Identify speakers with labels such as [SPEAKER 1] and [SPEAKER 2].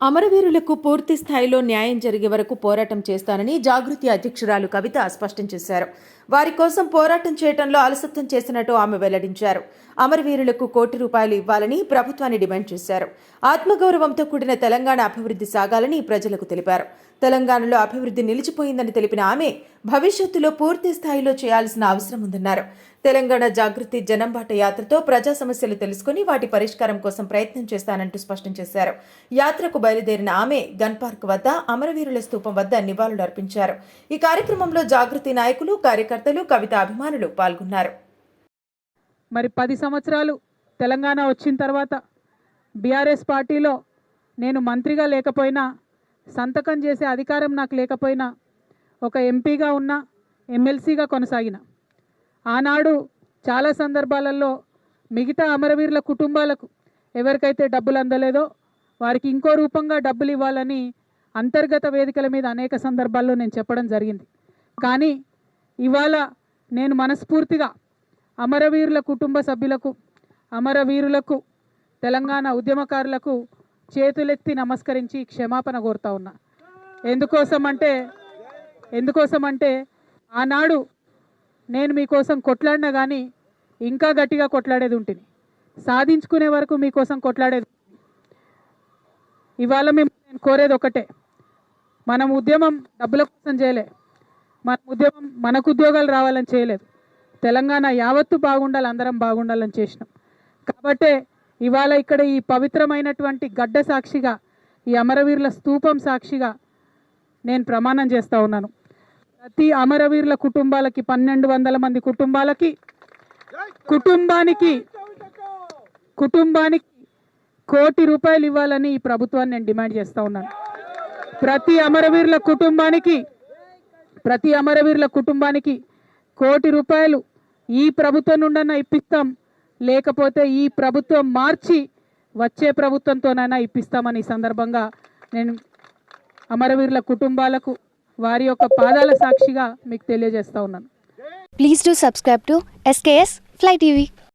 [SPEAKER 1] అమరవీరులకు పూర్తి స్థాయిలో న్యాయం జరిగే వరకు పోరాటం చేస్తానని జాగృతి అధ్యక్షురాలు కవిత స్పష్టం చేశారు. వారి కోసం పోరాటం చేయడంలో అలసత్వం చేసినట్టు ఆమె వెల్లడించారు. అమరవీరులకు కోటి రూపాయలు ఇవ్వాలని ప్రభుత్వాన్ని డిమాండ్ చేశారు. ఆత్మగౌరవంతో కూడిన తెలంగాణ అభివృద్ధి సాగాలని ప్రజలకు తెలిపారు. తెలంగాణలో అభివృద్ధి నిలిచిపోయిందని తెలిపిన ఆమె భవిష్యత్తులో పూర్తి స్థాయిలో చేయాల్సిన అవసరం ఉందన్నారు. తెలంగాణ జాగృతి జనంబాట యాత్రతో ప్రజా సమస్యలు తెలుసుకుని వాటి పరిష్కారం కోసం ప్రయత్నం చేస్తానంటూ స్పష్టం చేశారు. యాత్రకు బయలుదేరిన ఆమె గన్ పార్క్ వద్ద అమరవీరుల స్థూపం వద్ద నివాళులు అర్పించారు ఈ కార్యక్రమంలో జాగృతి నాయకులు కార్యకర్తలు కవిత అభిమానులు పాల్గొన్నారు.
[SPEAKER 2] మరి పది సంవత్సరాలు తెలంగాణ వచ్చిన తర్వాత బీఆర్ఎస్ పార్టీలో నేను మంత్రిగా లేకపోయినా సంతకం చేసే అధికారం నాకు లేకపోయినా ఒక ఎంపీగా ఉన్న ఎమ్మెల్సీగా కొనసాగిన. ఆనాడు చాలా సందర్భాలలో మిగతా అమరవీరుల కుటుంబాలకు ఎవరికైతే డబ్బులు అందలేదో వారికి ఇంకో రూపంగా డబ్బులు ఇవ్వాలని అంతర్గత వేదికల మీద అనేక సందర్భాల్లో నేను చెప్పడం జరిగింది. కానీ ఇవాళ నేను మనస్ఫూర్తిగా అమరవీరుల కుటుంబ సభ్యులకు అమరవీరులకు తెలంగాణ ఉద్యమకారులకు చేతులెత్తి నమస్కరించి క్షమాపణ కోరుతా ఉన్నా. ఎందుకోసం అంటే ఎందుకోసం అంటే ఆనాడు నేను మీకోసం కొట్లాడినా కానీ ఇంకా గట్టిగా కొట్లాడేది ఉంటుంది సాధించుకునే వరకు మీకోసం కొట్లాడేది ఇవాళ మేము నేను కోరేది ఒకటే. మనం ఉద్యమం డబ్బుల కోసం చేయలే. మన ఉద్యమం మనకు ఉద్యోగాలు రావాలని చేయలేదు. తెలంగాణ యావత్తు బాగుండాలి అందరం బాగుండాలని చేసినాం. కాబట్టే ఇవాళ ఇక్కడ ఈ పవిత్రమైనటువంటి గడ్డ సాక్షిగా ఈ అమరవీరుల స్తూపం సాక్షిగా నేను ప్రమాణం చేస్తూ ఉన్నాను. ప్రతి అమరవీరుల కుటుంబాలకి పన్నెండు వందల మంది కుటుంబాలకి కుటుంబానికి కుటుంబానికి కోటి రూపాయలు ఇవ్వాలని ఈ ప్రభుత్వాన్ని నేను డిమాండ్ చేస్తూ ఉన్నాను. ప్రతి అమరవీరుల కుటుంబానికి ప్రతి అమరవీరుల కుటుంబానికి కోటి రూపాయలు ఈ ప్రభుత్వం నుండన్నా ఇప్పిస్తాం. లేకపోతే ఈ ప్రభుత్వం మార్చి వచ్చే ప్రభుత్వంతోనైనా ఇప్పిస్తామని ఈ సందర్భంగా నేను అమరవీరుల కుటుంబాలకు వారి యొక్క పాదాల సాక్షిగా మీకు తెలియజేస్తా ఉన్నాను.
[SPEAKER 3] Please do subscribe to SKS fly TV